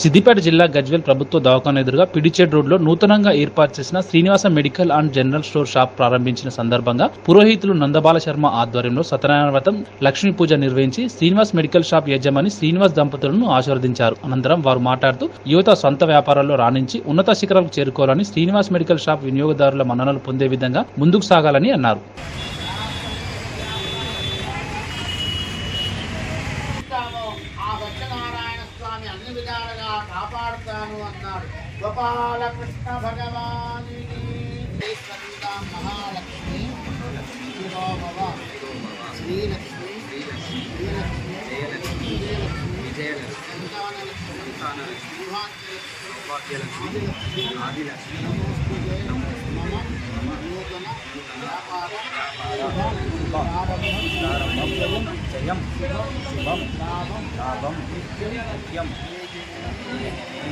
సిద్దిపేట జిల్లా గజ్వేల్ ప్రభుత్వ దవాఖాన ఎదురుగా పిడిచెడ్ రోడ్లో నూతనంగా ఏర్పాటు చేసిన Srinivasa medical and general store shop ప్రారంభించిన సందర్భంగా పురోహితులు నందబాల శర్మ ఆధ్వర్యంలో సత్యనారాయణ వ్రతం లక్ష్మీ పూజ నిర్వహించి శ్రీనివాస్ మెడికల్ షాప్ యజమాని శ్రీనివాస్ దంపతులను ఆశీర్వదించారు. అనంతరం వారు మాట్లాడుతూ యువత సొంత వ్యాపారాల్లో రాణించి ఉన్నత శిఖరాలకు చేరుకోవాలని శ్రీనివాస్ మెడికల్ షాప్ వినియోగదారుల మన్ననలు పొందే విధంగా ముందుకు సాగాలని అన్నారు. స్వామి అన్ని విధాలుగా కాపాడుతాను అన్నాడు. గోపాలకృష్ణ భగవాని మహాలక్ష్మి. శ్రీలక్ష్మి శ్రీలక్ష్మి విజయలక్ష్మి. ఆదిలక్ష్మి. నూతన వ్యాపార. ప్రారంభం జయం శుభం లాభం లాభం నిత్యం